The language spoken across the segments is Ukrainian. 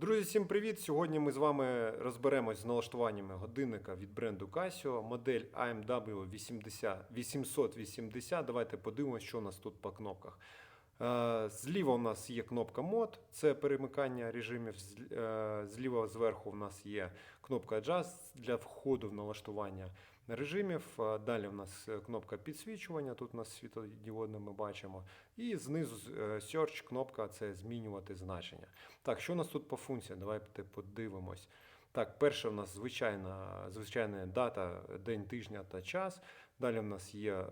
Друзі, всім привіт! Сьогодні ми з вами розберемось з налаштуваннями годинника від бренду Casio, модель AMW 80 880. Давайте подивимось, що у нас тут по кнопках. Е, Зліва у нас є кнопка мод, це перемикання режимів. Е, Зліва зверху у нас є кнопка Adjust для входу в налаштування режимів. Е, Далі у нас кнопка підсвічування, тут у нас світлодіодне ми бачимо. І знизу Search кнопка це змінювати значення. Так, що у нас тут по функціям? Давайте подивимось. Так, перше в нас звичайна, звичайна дата, день тижня та час. Далі в нас є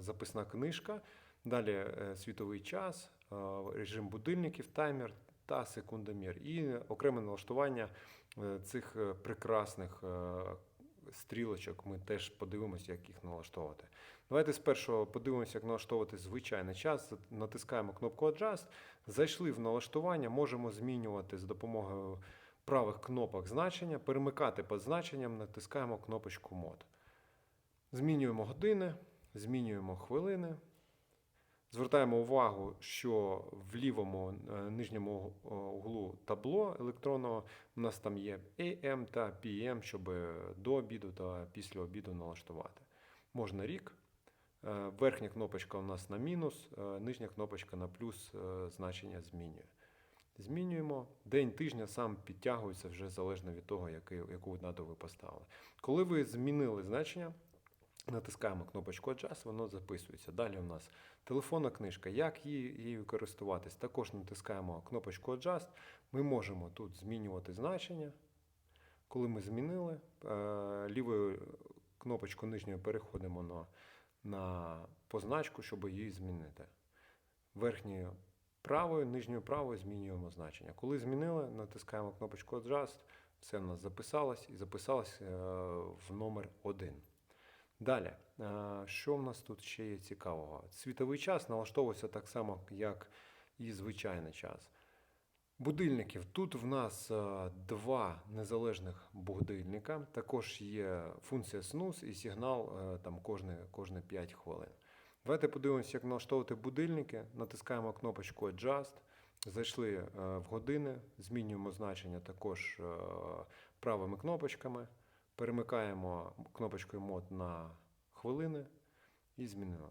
записна книжка, далі е, світовий час, е, режим будильників, таймер та секундомір. І окреме налаштування е, цих прекрасних стрілочок. Ми теж подивимося, як їх налаштовувати. Давайте спершу подивимося, як налаштовувати звичайний час. Натискаємо кнопку Adjust, зайшли в налаштування, можемо змінювати з допомогою правих кнопок значення, перемикати по значенням, натискаємо кнопочку мод. Змінюємо години, змінюємо хвилини. Звертаємо увагу, що в лівому е, нижньому е, углу табло електронного у нас там є AM та PM, щоб до обіду та після обіду налаштувати. Можна рік. Е, Верхня кнопочка у нас на мінус, нижня кнопочка на плюс значення змінює. Змінюємо. День тижня сам підтягується вже залежно від того, яку дату ви поставили. Коли ви змінили значення, натискаємо кнопочку Adjust, воно записується. Далі у нас телефонна книжка. Як її, користуватись? Також натискаємо кнопочку Adjust. Ми можемо тут змінювати значення. Коли ми змінили, е, лівою кнопочкою нижньою переходимо на, на позначку, щоб її змінити. Верхньою правою, нижньою правою змінюємо значення. Коли змінили, натискаємо кнопочку Adjust, все в нас записалось і записалось е, в номер 1. Далі, що в нас тут ще є цікавого? Світовий час налаштовується так само, як і звичайний час. Будильників. Тут в нас два незалежних будильника. Також є функція snooze і сигнал там кожне, кожне 5 хвилин. Давайте подивимося, як налаштовувати будильники. Натискаємо кнопочку Adjust. Зайшли в години, змінюємо значення також правими кнопочками. Перемикаємо кнопочкою мод на хвилини і змінили.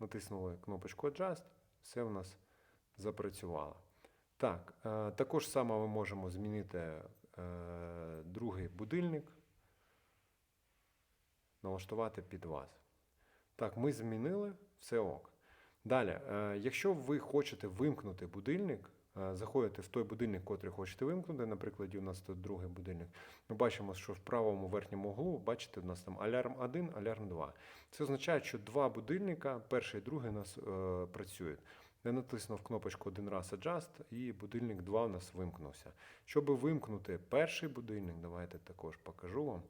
Натиснули кнопочку Adjust, все в нас запрацювало. Так, е, також само ми можемо змінити е, другий будильник, налаштувати під вас. Так, ми змінили, все ок. Далі, е, якщо ви хочете вимкнути будильник, заходите в той будильник, котрий хочете вимкнути, наприклад, у нас тут другий будильник, ми бачимо, що в правому верхньому углу, бачите, у нас там алярм 1, алярм 2. Це означає, що два будильника, перший і другий у нас е, працюють. Я натиснув кнопочку один раз Adjust, і будильник 2 у нас вимкнувся. Щоб вимкнути перший будильник, давайте також покажу вам.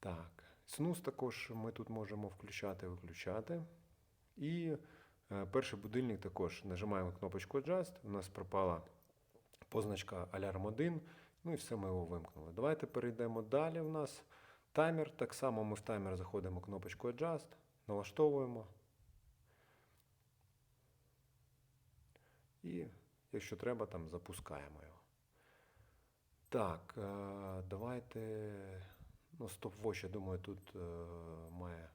Так, снус також ми тут можемо включати, виключати. І е, перший будильник також нажимаємо кнопочку Adjust, у нас пропала позначка Алярм 1, ну і все, ми його вимкнули. Давайте перейдемо далі. У нас таймер. Так само ми в таймер заходимо кнопочку Adjust, налаштовуємо. І, якщо треба, там запускаємо його. Так, е, давайте. Ну, стоп-watch, я думаю, тут е, має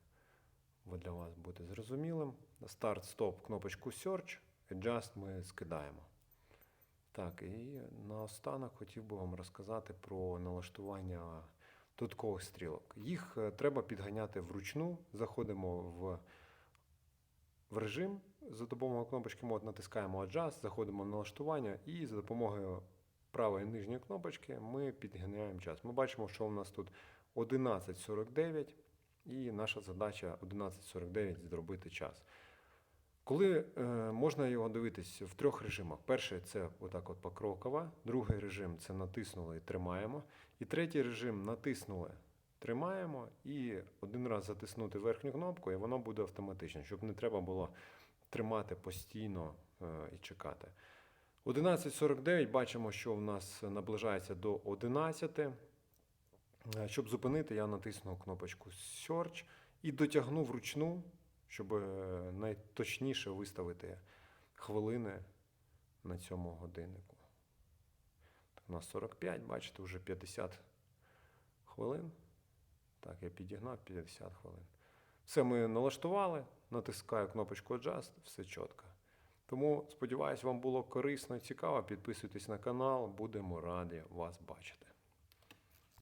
для вас бути зрозумілим. Старт, стоп, кнопочку Search, Adjust ми скидаємо. Так, і наостанок хотів би вам розказати про налаштування додаткових стрілок. Їх е, треба підганяти вручну. Заходимо в, в режим, за допомогою кнопочки мод натискаємо Adjust, заходимо в налаштування і за допомогою правої нижньої кнопочки ми підганяємо час. Ми бачимо, що у нас тут 11.49, і наша задача 11.49 зробити час. Коли е, можна його дивитись в трьох режимах. Перший це отак от покрокова, другий режим це натиснули і тримаємо. І третій режим натиснули, тримаємо, і один раз затиснути верхню кнопку, і воно буде автоматично, щоб не треба було тримати постійно е, і чекати. 11.49 бачимо, що в нас наближається до 11. Е, Щоб зупинити, я натисну кнопочку Search і дотягну вручну, щоб е, найточніше виставити хвилини на цьому годиннику. У нас 45, бачите, вже 50 хвилин. Так, я підігнав 50 хвилин. Все ми налаштували, натискаю кнопочку Adjust, все чітко. Тому сподіваюсь, вам було корисно і цікаво. Підписуйтесь на канал, будемо раді вас бачити.